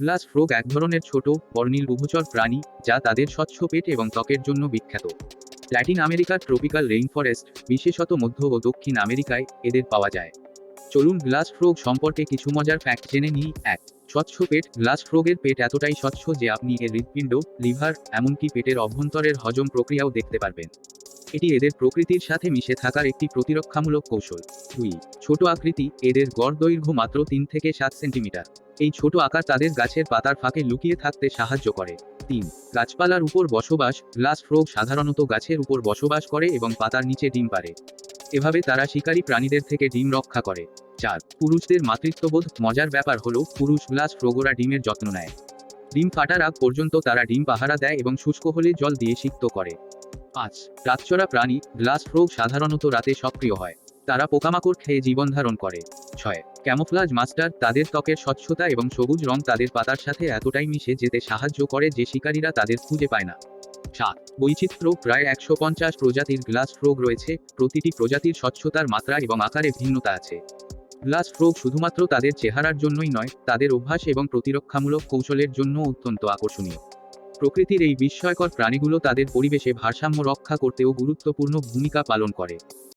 Glass ফ্রোগ এক ধরনের ছোট, বর্ণিল উভচর প্রাণী, যা তাদের স্বচ্ছ পেট এবং ত্বকের জন্য বিখ্যাত। ল্যাটিন আমেরিকার ট্রপিক্যাল রেইনফরেস্ট, বিশেষত মধ্য ও দক্ষিণ আমেরিকায়, এদের পাওয়া যায়। চলুন গ্লাস ফ্রোগ সম্পর্কে কিছু মজার ফ্যাক্ট জেনে নিই। এক, স্বচ্ছ পেট। গ্লাস ফ্রোগের পেট এতটাই স্বচ্ছ যে আপনি এর হৃৎপিণ্ড, লিভার, এমনকি পেটের অভ্যন্তরের হজম প্রক্রিয়াও দেখতে পারবেন। এটি এদের প্রকৃতির সাথে মিশে থাকার একটি প্রতিরক্ষামূলক কৌশল। দুই, ছোট আকৃতি, এদের গড় দৈর্ঘ্য মাত্র তিন থেকে সাত সেন্টিমিটার। এই ছোট আকার তাদের গাছের পাতার ফাঁকে লুকিয়ে থাকতে সাহায্য করে। তিন, গাছপালার উপর বসবাস, গ্লাস ফ্রোগ সাধারণত গাছের উপর বসবাস করে এবং পাতার নিচে ডিম পারে এভাবে তারা শিকারী প্রাণীদের থেকে ডিম রক্ষা করে। চার, পুরুষদের মাতৃত্ববোধ, মজার ব্যাপার হলো, পুরুষ গ্লাস ফ্রোগরা ডিমের যত্ন নেয়। ডিম ফাটার আগ পর্যন্ত তারা ডিম পাহারা দেয় এবং শুষ্ক হলে জল দিয়ে সিক্ত করে। পাঁচ রাতচরা প্রাণী, গ্লাস ফ্রোগ সাধারণত রাতে সক্রিয় হয়। তারা পোকামাকড় খেয়ে জীবন ধারণ করে। ছয়, ক্যামোফ্লাজ মাস্টার, তাদের ত্বকের স্বচ্ছতা এবং সবুজ রং তাদের পাতার সাথে এতটাই মিশে যেতে সাহায্য করে যে শিকারীরা তাদের খুঁজে পায় না। সাত, বৈচিত্র্য, প্রায় একশো পঞ্চাশ প্রজাতির গ্লাস ফ্রোগ রয়েছে। প্রতিটি প্রজাতির স্বচ্ছতার মাত্রা এবং আকারে ভিন্নতা আছে। গ্লাস ফ্রোগ শুধুমাত্র তাদের চেহারার জন্যই নয়, তাদের অভ্যাস এবং প্রতিরক্ষামূলক কৌশলের জন্য অত্যন্ত আকর্ষণীয়। প্রকৃতির এই বিস্ময়কর প্রাণীগুলো তাদের পরিবেশে ভারসাম্য রক্ষা করতেও গুরুত্বপূর্ণ ভূমিকা পালন করে।